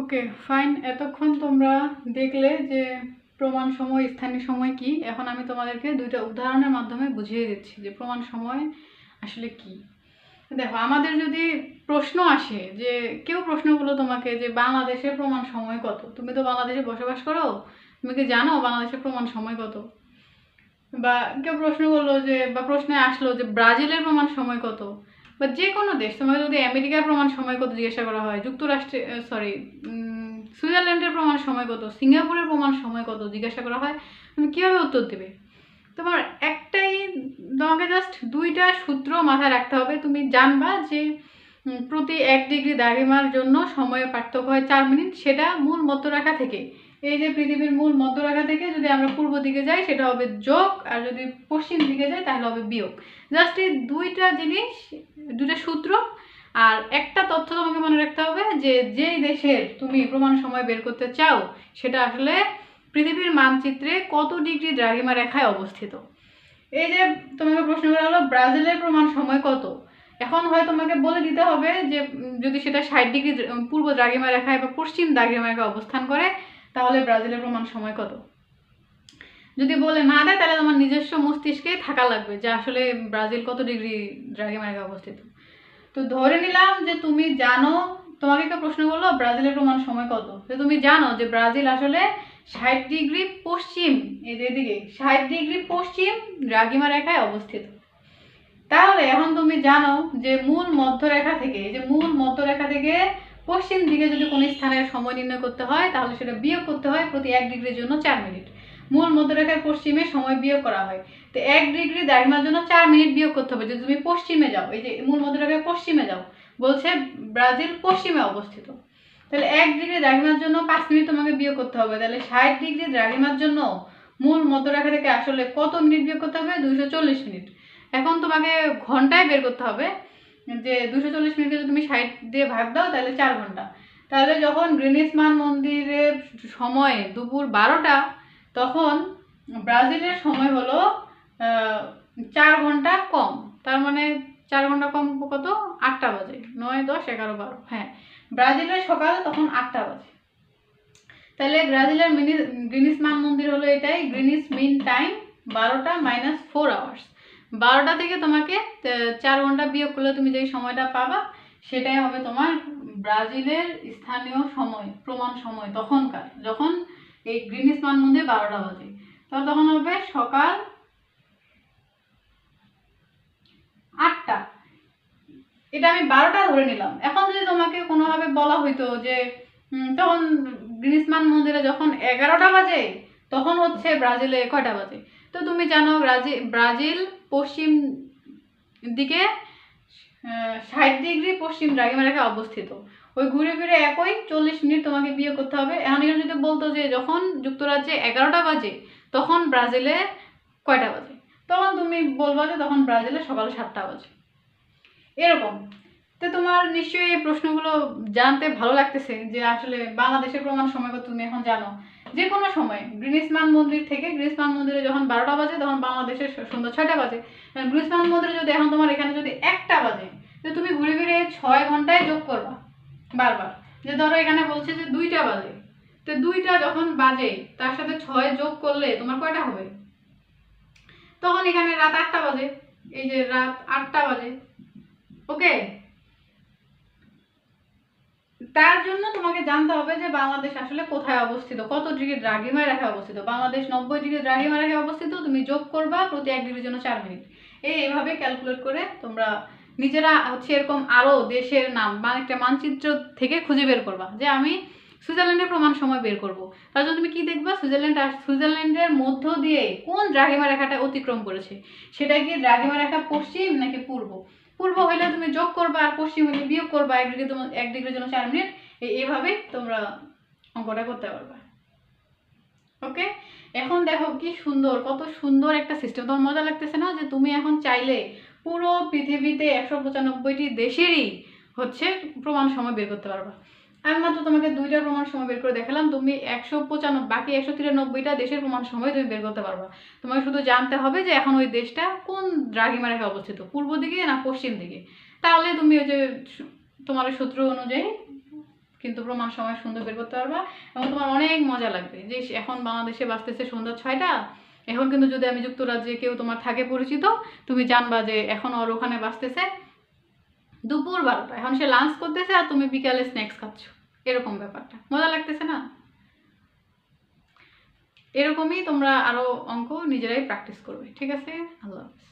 Okay fine এতক্ষণ তোমরা দেখলে যে প্রমাণ সময়, স্থানীয় সময় কি? এখন আমি তোমাদেরকে দুইটা উদাহরণের মাধ্যমে বুঝিয়ে দিচ্ছি যে প্রমাণ সময় আসলে কি। দেখো, আমাদের যদি প্রশ্ন আসে যে কেউ প্রশ্ন করল তোমাকে যে বাংলাদেশের প্রমাণ সময় কত? তুমি তো বাংলাদেশে বসবাস করো, তুমি কি জানো বাংলাদেশের প্রমাণ সময় কত? বা কেউ প্রশ্ন করল যে, বা প্রশ্নে আসলো যে ব্রাজিলের প্রমাণ সময় কত? বা যে কোনো দেশ, তোমাকে যদি আমেরিকার প্রমাণ সময় কত জিজ্ঞাসা করা হয়, যুক্তরাষ্ট্রে সরি সুইজারল্যান্ডের প্রমাণ সময় কত সিঙ্গাপুরের প্রমাণ সময় কত জিজ্ঞাসা করা হয়, তুমি কীভাবে উত্তর দেবে? তোমার একটাই, তোমাকে জাস্ট দুইটা সূত্র মাথায় রাখতে হবে। তুমি জানবা যে প্রতি এক ডিগ্রি দ্রাঘিমার জন্য সময়ের পার্থক্য হয় চার মিনিট, সেটা মূল মধ্যরেখা থেকে। এই যে পৃথিবীর মূল মধ্যরেখা থেকে যদি আমরা পূর্ব দিকে যাই, সেটা হবে যোগ, আর যদি পশ্চিম দিকে যাই, তাহলে হবে বিয়োগ। জাস্ট এই দুইটা জিনিস, দুইটা সূত্র, আর একটা তথ্য তোমাকে মনে রাখতে হবে যে যেই দেশের তুমি প্রমাণ সময় বের করতে চাও, সেটা আসলে পৃথিবীর মানচিত্রে কত ডিগ্রি দ্রাঘিমা রেখায় অবস্থিত। এই যে তোমাকে প্রশ্ন করা হলো, ব্রাজিলের প্রমাণ সময় কত? এখন হয় তোমাকে বলে দিতে হবে যে যদি সেটা ষাট ডিগ্রি পূর্ব দ্রাঘিমা রেখায় বা পশ্চিম দ্রাঘিমা রেখায় অবস্থান করে তাহলে ব্রাজিলের প্রমাণ সময় কত? যদি বলে না দেয়, তাহলে তোমার নিজস্ব মস্তিষ্কে থাকা লাগবে যে আসলে ব্রাজিল কত ডিগ্রি দ্রাঘিমা রেখায় অবস্থিত। তো ধরে নিলাম যে তুমি জানো, তোমাকে একটা প্রশ্ন করল, ব্রাজিলের প্রমাণ সময় কত? তো তুমি জানো যে ব্রাজিল আসলে ষাট ডিগ্রি পশ্চিম, এই যে এদিকে, ষাট ডিগ্রি পশ্চিম দ্রাঘিমা রেখায় অবস্থিত। তাহলে এখন তুমি জানো যে মূল মধ্যরেখা থেকে, এই যে মূল মধ্যরেখা থেকে পশ্চিম দিকে যদি কোনো স্থানের সময় নির্ণয় করতে হয়, তাহলে সেটা বিয়োগ করতে হয় প্রতি এক ডিগ্রির জন্য চার মিনিট। মূল মধ্যরেখার পশ্চিমে সময় বিয়োগ করা হয়। তো এক ডিগ্রি দ্রাঘিমার জন্য চার মিনিট বিয়োগ করতে হবে। যদি তুমি পশ্চিমে যাও, এই যে মূল মধ্যরেখার পশ্চিমে যাও, বলছে ব্রাজিল পশ্চিমে অবস্থিত। তাহলে এক ডিগ্রি দ্রাঘিমার জন্য পাঁচ মিনিট তোমাকে বিয়োগ করতে হবে। তাহলে ষাট ডিগ্রি দ্রাঘিমার জন্য মূল মধ্যরেখা থেকে আসলে কত মিনিট বিয়োগ করতে হবে? দুইশো চল্লিশ মিনিট। এখন তোমাকে ঘন্টায় বের করতে হবে। যে দুশো চল্লিশ মিনিটকে যদি তুমি ষাট দিয়ে ভাগ দাও, তাহলে চার ঘণ্টা। তাহলে যখন গ্রিনিস মান মন্দিরের সময় দুপুর বারোটা, তখন ব্রাজিলের সময় হলো চার ঘণ্টা কম। তার মানে চার ঘণ্টা কম কত? আটটা বাজে। নয়, দশ, এগারো, বারো। হ্যাঁ ব্রাজিলের সকাল তখন আটটা বাজে। তাহলে ব্রাজিলের মিনি গ্রিনিস মান মন্দির হলো এটাই। গ্রিনিস মিন টাইম বারোটা মাইনাস ফোর আওয়ার্স। বারোটা থেকে তোমাকে চার ঘণ্টা বিয়োগ করলে তুমি যেই সময়টা পাবা, সেটাই হবে তোমার ব্রাজিলের স্থানীয় সময়, প্রমাণ সময় তখনকার, যখন এই গ্রিনিস মন্দির বারোটা বাজে। তো তখন হবে সকাল আটটা। এটা আমি বারোটা ধরে নিলাম। এখন যদি তোমাকে কোনোভাবে বলা হইতো যে তখন গ্রিনিসমান মন্দিরে যখন এগারোটা বাজে, তখন হচ্ছে ব্রাজিলে কয়টা বাজে? তো তুমি জানো ব্রাজিল ব্রাজিল পশ্চিম দিকে ষাট ডিগ্রি পশ্চিম দ্রাঘিমা রেখা অবস্থিত। ওই ঘুরে ফিরে একই চল্লিশ মিনিট তোমাকে বিয়ে করতে হবে। এখন এখানে যদি বলতো যে যখন যুক্তরাজ্যে এগারোটা বাজে, তখন ব্রাজিলে কয়টা বাজে? তখন তুমি বলবা যে তখন ব্রাজিলে সকাল সাতটা বাজে। এরকম। তো তোমার নিশ্চয়ই এই প্রশ্নগুলো জানতে ভালো লাগতেছে যে আসলে বাংলাদেশের প্রমাণ সময় তুমি এখন জানো। যে কোনো সময়। গ্রিনিসমান মন্দির থেকে গ্রিনিসমান মন্দিরে যখন বারোটা বাজে, তখন বাংলাদেশের সন্ধ্যা ছয়টা বাজে। গ্রিনিসমান মন্দিরে যদি এখন তোমার এখানে যদি একটা বাজে, তো তুমি ঘুরে ফিরে ছয় ঘন্টায় যোগ করবা, বারবার। যে ধরো এখানে বলছে যে দুইটা বাজে, তো দুইটা যখন বাজে, তার সাথে ছয় যোগ করলে তোমার কয়টা হবে? তখন এখানে রাত আটটা বাজে, এই যে রাত আটটা বাজে। ওকে তার জন্য তোমাকে জানতে হবে যে বাংলাদেশ আসলে কোথায় অবস্থিত? কত ডিগ্রি দ্রাঘিমায় রেখে অবস্থিত? বাংলাদেশ নব্বই ডিগ্রি দ্রাঘিমা রেখে অবস্থিত? তুমি যোগ করবা প্রতি এক ডিগ্রির জন্য চার মিনিট। এই এভাবে ক্যালকুলেট করে তোমরা নিজেরা হচ্ছে এরকম আরও দেশের নাম বা একটা মানচিত্র থেকে খুঁজে বের করবা যে আমি সুইজারল্যান্ডের প্রমাণ সময় বের করব। তার জন্য তুমি কি দেখবা? সুইজারল্যান্ড আর সুইজারল্যান্ডের মধ্য দিয়ে কোন দ্রাঘিমা রেখাটা অতিক্রম করেছে? সেটা কি দ্রাঘিমা রেখা পশ্চিম নাকি পূর্ব? পূর্ব হইলে তুমি যোগ করবা আর পশ্চিম হইলে বিয়োগ করবা, এক ডিগ্রি তোমার এক ডিগ্রির জন্য চার মিনিট এইভাবে তোমরা অঙ্কটা করতে পারবা। ওকে? এখন দেখো কি সুন্দর, কত সুন্দর একটা সিস্টেম তোমার মজা লাগতেছে না যে তুমি এখন চাইলে পুরো পৃথিবীতে একশো পঁচানব্বইটি দেশেরই হচ্ছে প্রমাণ সময় বের করতে পারবা। আমি মাত্র তোমাকে দুইটা প্রমাণ সময় বের করে দেখালাম। তুমি একশো পঁচানব্বই, বাকি একশো তিরানব্বইটা দেশের প্রমাণ সময় তুমি বের করতে পারবা। তোমাকে শুধু জানতে হবে যে এখন ওই দেশটা কোন দ্রাঘিমা রেখে অবস্থিত? পূর্ব দিকে না পশ্চিম দিকে? তাহলে তুমি ওই যে তোমার সূত্র অনুযায়ী কিন্তু প্রমাণ সময় সুন্দর বের করতে পারবা এবং তোমার অনেক মজা লাগবে। যে এখন বাংলাদেশে বাঁচতেছে সন্ধ্যা ছয়টা, এখন কিন্তু যদি আমি যুক্তরাজ্যে কেউ তোমার থাকে পরিচিত, তুমি জানবা যে এখন ওর ওখানে বাঁচতেছে দুপুর বারোটা এখন সে লাঞ্চ করতেছে আর তুমি বিকালে স্ন্যাক্স খাচ্ছ। এরকম ব্যাপারটা। মজা লাগতেছে না? এরকমই তোমরা আরও অঙ্ক নিজেরাই প্র্যাকটিস করবে। ঠিক আছে? আল্লাহ হাফিজ।